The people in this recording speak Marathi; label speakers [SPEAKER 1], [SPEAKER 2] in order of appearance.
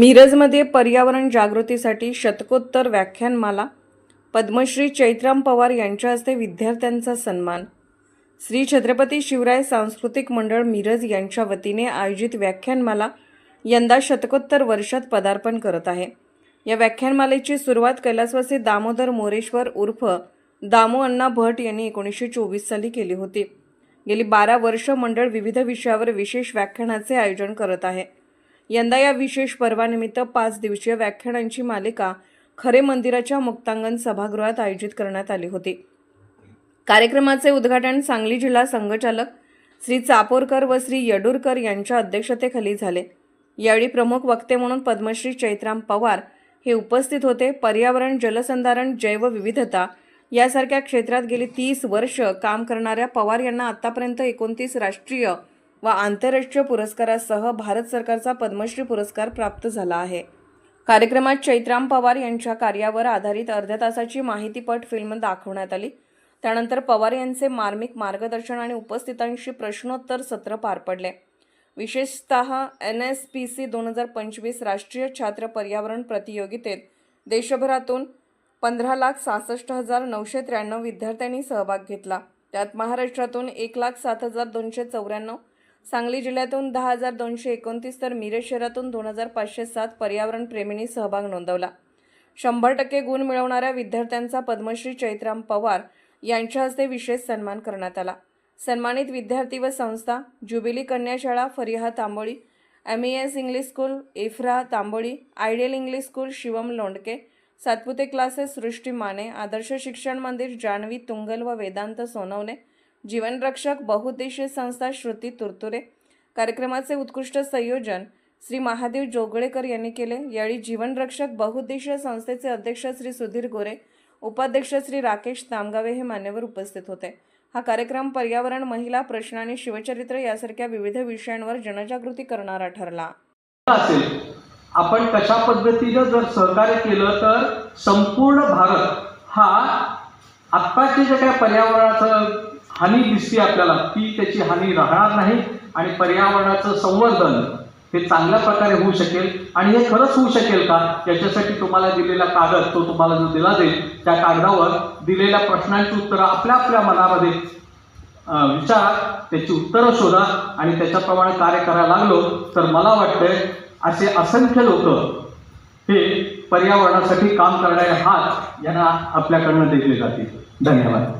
[SPEAKER 1] मिरजमध्ये पर्यावरण जागृतीसाठी शतकोत्तर व्याख्यानमाला पद्मश्री चैत्राम पवार यांच्या हस्ते विद्यार्थ्यांचा सन्मान. श्री छत्रपती शिवराय सांस्कृतिक मंडळ मिरज यांच्या वतीने आयोजित व्याख्यानमाला यंदा शतकोत्तर वर्षात पदार्पण करत आहे. या व्याख्यानमालेची सुरुवात कैलासवासी दामोदर मोरेश्वर उर्फ दामो अण्णा भट यांनी एकोणीसशे चोवीस साली केली होती. गेली बारा वर्ष मंडळ विविध विषयावर विशेष व्याख्यानाचे आयोजन करत आहे. यंदा या विशेष पर्वानिमित्त पाच दिवसीय व्याख्यानांची मालिका खरे मंदिराच्या मुक्तांगण सभागृहात आयोजित करण्यात आली होती. कार्यक्रमाचे उद्घाटन सांगली जिल्हा संघचालक श्री चापोरकर व श्री यडूरकर यांच्या अध्यक्षतेखाली झाले. यावेळी प्रमुख वक्ते म्हणून पद्मश्री चैत्राम पवार हे उपस्थित होते. पर्यावरण जलसंधारण जैवविविधता यासारख्या क्षेत्रात गेली तीस वर्ष काम करणाऱ्या पवार यांना आतापर्यंत एकोणतीस राष्ट्रीय व आंतरराष्ट्रीय पुरस्कारासह भारत सरकारचा पद्मश्री पुरस्कार प्राप्त झाला आहे. कार्यक्रमात चैत्राम पवार यांच्या कार्यावर आधारित अर्ध्या तासाची माहितीपट फिल्म दाखवण्यात आली. त्यानंतर पवार यांचे मार्मिक मार्गदर्शन आणि उपस्थितांशी प्रश्नोत्तर सत्र पार पडले. विशेषतः एन एस पी सी दोन हजार पंचवीस राष्ट्रीय छात्र पर्यावरण प्रतियोगितेत देशभरातून पंधरा लाख सहासष्ट हजार नऊशे त्र्याण्णव विद्यार्थ्यांनी सहभाग घेतला. त्यात महाराष्ट्रातून एक लाख सात हजार दोनशे चौऱ्याण्णव सांगली जिल्ह्यातून दहा हजार दोनशे एकोणतीस तर मिरज शहरातून दोन हजार पाचशे सात पर्यावरण प्रेमींनी सहभाग नोंदवला. शंभर टक्के गुण मिळवणाऱ्या विद्यार्थ्यांचा पद्मश्री चैत्राम पवार यांच्या हस्ते विशेष सन्मान करण्यात आला. सन्मानित विद्यार्थी व संस्था jubilee Kanyashala Fariha Tamboli M E S English school Ifra Tamboli ideal English school Shivam Londhke Satpute classes Srushti Mane Adarsh Shikshan Mandir Janhavi Tungal व वेदांत सोनवणे जीवनरक्षक बहुउद्देशीय संस्था श्रुती तुरतुरे कार्यक्रमाचे उत्कृष्ट संयोजन श्री महादेव जोगळेकर यांनी केले. यावेळी जीवनरक्षक बहुउद्देशीय संस्थेचे अध्यक्ष श्री सुधीर गोरे उपाध्यक्ष श्री राकेश तामगावे हे मान्यवर उपस्थित होते. हा कार्यक्रम पर्यावरण महिला प्रश्न आणि शिवचरित्र यासारख्या विविध विषयांवर जनजागृती करणारा ठरला.
[SPEAKER 2] असेल. आपण कशा पद्धतीनं जर सहकार्य केलं तर संपूर्ण भारत हा आत्ताचे जे काही पर्यावरणाचं हानी दिसते आपल्याला ती त्याची हानी राहणार नाही आणि पर्यावरणाचं संवर्धन हे चांगल्या प्रकारे होऊ शकेल. आणि हे खरंच होऊ शकेल का? याच्यासाठी तुम्हाला दिलेला कागद तो तुम्हाला जो दिला जाईल त्या कागदावर दिलेल्या प्रश्नांची उत्तरं आपल्या आपल्या मनामध्ये विचार विचारा त्याची उत्तरं शोधा आणि त्याच्याप्रमाणे कार्य करायला लागलो तर मला वाटतंय असे असंख्य लोक हे पर्यावरणासाठी काम करणारे हात यांना आपल्याकडनं देखले जातील. धन्यवाद.